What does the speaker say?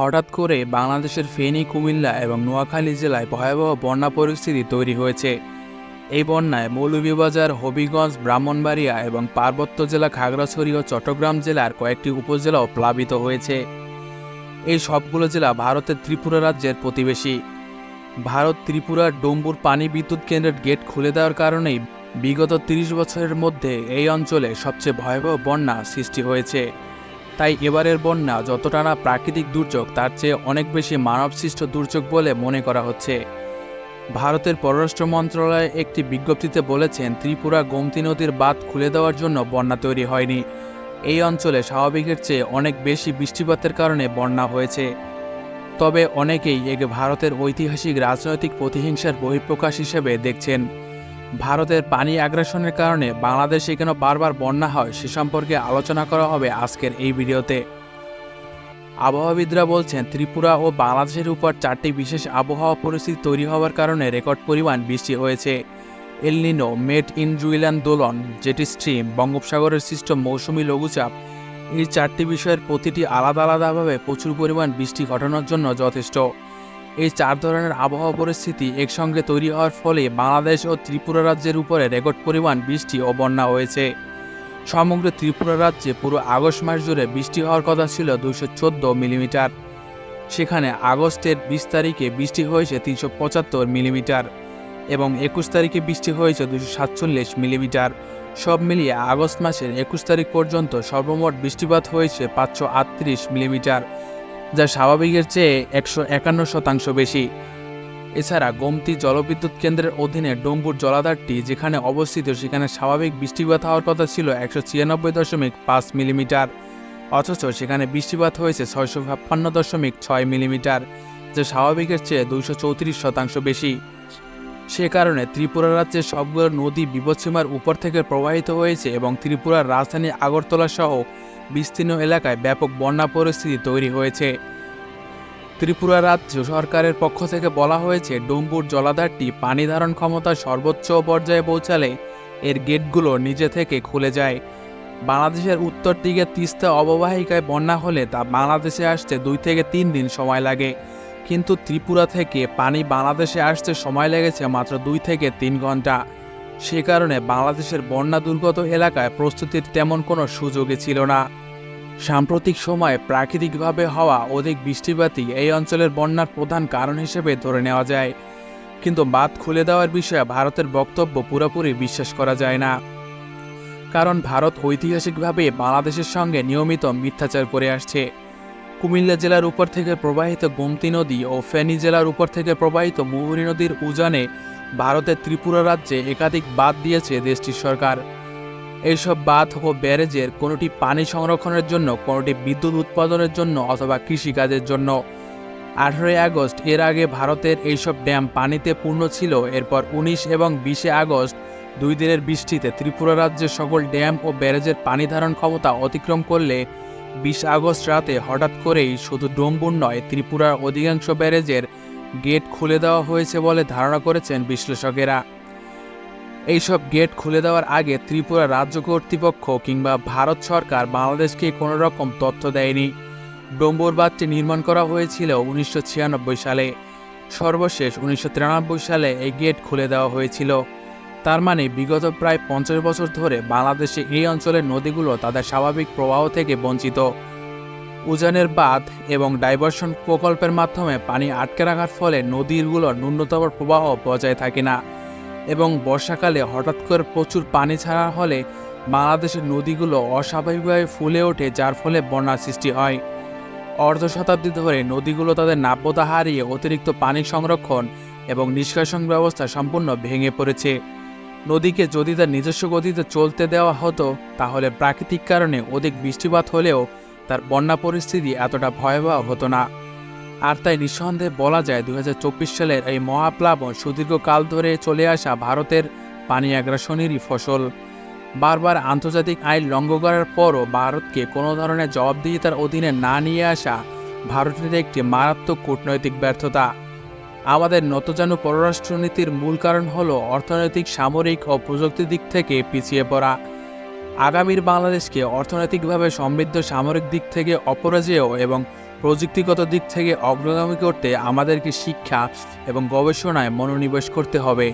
হঠাৎ করে বাংলাদেশের ফেনী, কুমিল্লা এবং নোয়াখালী জেলায় ভয়াবহ বন্যা পরিস্থিতি তৈরি হয়েছে। এই বন্যায় মৌলভীবাজার, হবিগঞ্জ, ব্রাহ্মণবাড়িয়া এবং পার্বত্য জেলা খাগড়াছড়ি ও চট্টগ্রাম জেলার কয়েকটি উপজেলাও প্লাবিত হয়েছে। এই সবগুলো জেলা ভারতের ত্রিপুরা রাজ্যের প্রতিবেশী। ভারত ত্রিপুরার ডম্বুর পানি বিদ্যুৎ কেন্দ্রের গেট খুলে দেওয়ার কারণেই বিগত ৩০ বছরের মধ্যে এই অঞ্চলে সবচেয়ে ভয়াবহ বন্যা সৃষ্টি হয়েছে। তাই এবারের বন্যা যতটা না প্রাকৃতিক দুর্যোগ, তার চেয়ে অনেক বেশি মানবসৃষ্ট দুর্যোগ বলে মনে করা হচ্ছে। ভারতের পররাষ্ট্র মন্ত্রণালয় একটি বিজ্ঞপ্তিতে বলেছেন, ত্রিপুরা গোমতী নদীর বাঁধ খুলে দেওয়ার জন্য বন্যা তৈরি হয়নি। এই অঞ্চলে স্বাভাবিকের চেয়ে অনেক বেশি বৃষ্টিপাতের কারণে বন্যা হয়েছে। তবে অনেকেই একে ভারতের ঐতিহাসিক রাজনৈতিক প্রতিহিংসার বহিঃপ্রকাশ হিসেবে দেখছেন। ভারতের পানি আগ্রাসনের কারণে বাংলাদেশে কেন বারবার বন্যা হয়, সে সম্পর্কে আলোচনা করা হবে আজকের এই ভিডিওতে। আবহাওয়াবিদরা বলছেন, ত্রিপুরা ও বাংলাদেশের উপর চারটি বিশেষ আবহাওয়া পরিস্থিতি তৈরি হওয়ার কারণে রেকর্ড পরিমাণ বৃষ্টি হয়েছে। এলনিনো মেট ইন জুইলান দোলন, জেটি স্ট্রিম, বঙ্গোপসাগরের সৃষ্ট মৌসুমী লঘুচাপ, এই চারটি বিষয়ের প্রতিটি আলাদা আলাদাভাবে প্রচুর পরিমাণ বৃষ্টি ঘটানোর জন্য যথেষ্ট। এই চার ধরনের আবহাওয়া পরিস্থিতি একসঙ্গে তৈরি হওয়ার ফলে বাংলাদেশ ও ত্রিপুরা রাজ্যের উপরে রেকর্ড পরিমাণ বৃষ্টি ও বন্যা হয়েছে। সমগ্র ত্রিপুরা রাজ্যে পুরো আগস্ট মাস জুড়ে বৃষ্টি হওয়ার কথা ছিল দুশো চোদ্দ মিলিমিটার। সেখানে আগস্টের বিশ তারিখে বৃষ্টি হয়েছে তিনশো পঁচাত্তর মিলিমিটার এবং একুশ তারিখে বৃষ্টি হয়েছে দুশো সাতচল্লিশ মিলিমিটার। সব মিলিয়ে আগস্ট মাসের একুশ তারিখ পর্যন্ত সর্বমোট বৃষ্টিপাত হয়েছে পাঁচশো আটত্রিশ মিলিমিটার। যা স্বাভাবিকের চেয়ে একশো একান্ন শতাংশ বেশি। এছাড়া গোমতী জলবিদ্যুৎ কেন্দ্রের অধীনে ডম্বুর জলাধারটি, যেখানে অবস্থিত, সেখানে স্বাভাবিক বৃষ্টিপাত হওয়ার কথা ছিল একশো ছিয়ানব্বই দশমিক পাঁচ মিলিমিটার। অথচ সেখানে বৃষ্টিপাত হয়েছে ছয়শো ছাপ্পান্ন দশমিক ছয় মিলিমিটার, যা স্বাভাবিকের চেয়ে দুইশো চৌত্রিশ শতাংশ বেশি। সে কারণে ত্রিপুরা রাজ্যের সবগুলো নদী বিপদসীমার উপর থেকে প্রবাহিত হয়েছে এবং ত্রিপুরার রাজধানী আগরতলা সহ বিস্তীর্ণ এলাকায় ব্যাপক বন্যা পরিস্থিতি তৈরি হয়েছে। ত্রিপুরা রাজ্য সরকারের পক্ষ থেকে বলা হয়েছে, ডম্বুর জলাধারটি পানি ধারণ ক্ষমতা সর্বোচ্চ পর্যায়ে পৌঁছালে এর গেটগুলো নিজে থেকে খুলে যায়। বাংলাদেশের উত্তর দিকে তিস্তা অববাহিকায় বন্যা হলে তা বাংলাদেশে আসতে দুই থেকে তিন দিন সময় লাগে। কিন্তু ত্রিপুরা থেকে পানি বাংলাদেশে আসতে সময় লেগেছে মাত্র দুই থেকে তিন ঘণ্টা। সে কারণে বাংলাদেশের বন্যা দুর্গত এলাকায় প্রস্তুতির তেমন কোনো সুযোগই ছিল না। সাম্প্রতিক সময়ে প্রাকৃতিকভাবে হওয়া অধিক বৃষ্টিপাতই এই অঞ্চলের বন্যার প্রধান কারণ হিসেবে ধরে নেওয়া যায়। কিন্তু বাঁধ খুলে দেওয়ার বিষয়ে ভারতের বক্তব্য পুরোপুরি বিশ্বাস করা যায় না। কারণ ভারত ঐতিহাসিকভাবে বাংলাদেশের সঙ্গে নিয়মিত মিথ্যাচার করে আসছে। কুমিল্লা জেলার উপর থেকে প্রবাহিত গোমতী নদী ও ফেনী জেলার উপর থেকে প্রবাহিত মুহুরী নদীর উজানে ভারতের ত্রিপুরা রাজ্যে একাধিক বাঁধ দিয়েছে দেশটির সরকার। এইসব বাঁধ ও ব্যারেজের কোনোটি পানি সংরক্ষণের জন্য, কোনোটি বিদ্যুৎ উৎপাদনের জন্য অথবা কৃষিকাজের জন্য। আঠারোই আগস্ট এর আগে ভারতের এইসব ড্যাম পানিতে পূর্ণ ছিল। এরপর উনিশ এবং বিশে আগস্ট দুই দিনের বৃষ্টিতে ত্রিপুরা রাজ্যের সকল ড্যাম ও ব্যারেজের পানি ধারণ ক্ষমতা অতিক্রম করলে বিশ আগস্ট রাতে হঠাৎ করেই শুধু ডোম্বুর নয়, ত্রিপুরার অধিকাংশ ব্যারেজের গেট খুলে দেওয়া হয়েছে বলে ধারণা করেছেন বিশ্লেষকেরা। এইসব গেট খুলে দেওয়ার আগে ত্রিপুরা রাজ্য কর্তৃপক্ষ কিংবা ভারত সরকার বাংলাদেশকে কোনো রকম তথ্য দেয়নি। ডম্বুর বাঁধটি নির্মাণ করা হয়েছিল উনিশশো ছিয়ানব্বই সালে। সর্বশেষ উনিশশো তিরানব্বই সালে এই গেট খুলে দেওয়া হয়েছিল। তার মানে বিগত প্রায় পঞ্চাশ বছর ধরে বাংলাদেশে এই অঞ্চলের নদীগুলো তাদের স্বাভাবিক প্রবাহ থেকে বঞ্চিত। উজানের বাঁধ এবং ডাইভারশন প্রকল্পের মাধ্যমে পানি আটকে রাখার ফলে নদীগুলোর ন্যূনতম প্রবাহ বজায় থাকে না। এবং বর্ষাকালে হঠাৎ করে প্রচুর পানি ছাড়া হলে বাংলাদেশের নদীগুলো অস্বাভাবিকভাবে ফুলে ওঠে, যার ফলে বন্যার সৃষ্টি হয়। অর্ধ শতাব্দী ধরে নদীগুলো তাদের নাব্যতা হারিয়ে অতিরিক্ত পানি সংরক্ষণ এবং নিষ্কাশন ব্যবস্থা সম্পূর্ণ ভেঙে পড়েছে। নদীকে যদি তার নিজস্ব গতিতে চলতে দেওয়া হতো, তাহলে প্রাকৃতিক কারণে অধিক বৃষ্টিপাত হলেও তার বন্যা পরিস্থিতি এতটা ভয়াবহ হতো না। আর তাই নিঃসন্দেহে বলা যায় দু হাজার চব্বিশ সালের এই মহাপ্লাবন সুদীর্ঘকাল ধরে চলে আসা ভারতের পানি আগ্রাসনেরই ফসল। বারবার আন্তর্জাতিক আইন লঙ্ঘ করার পরও ভারতকে কোনো ধরনের জবাবদিহিতার অধীনে না নিয়ে আসা ভারতের একটি মারাত্মক কূটনৈতিক ব্যর্থতা। আমাদের নতজানু পররাষ্ট্রনীতির মূল কারণ হল অর্থনৈতিক, সামরিক ও প্রযুক্তি দিক থেকে পিছিয়ে পড়া। আগামীর বাংলাদেশকে অর্থনৈতিকভাবে সমৃদ্ধ সামরিক দিক থেকে অপরাজেয় এবং প্রযুক্তিগত দিক থেকে অগ্রগামী করতে আমাদেরকে শিক্ষা এবং গবেষণায় মনোনিবেশ করতে হবে।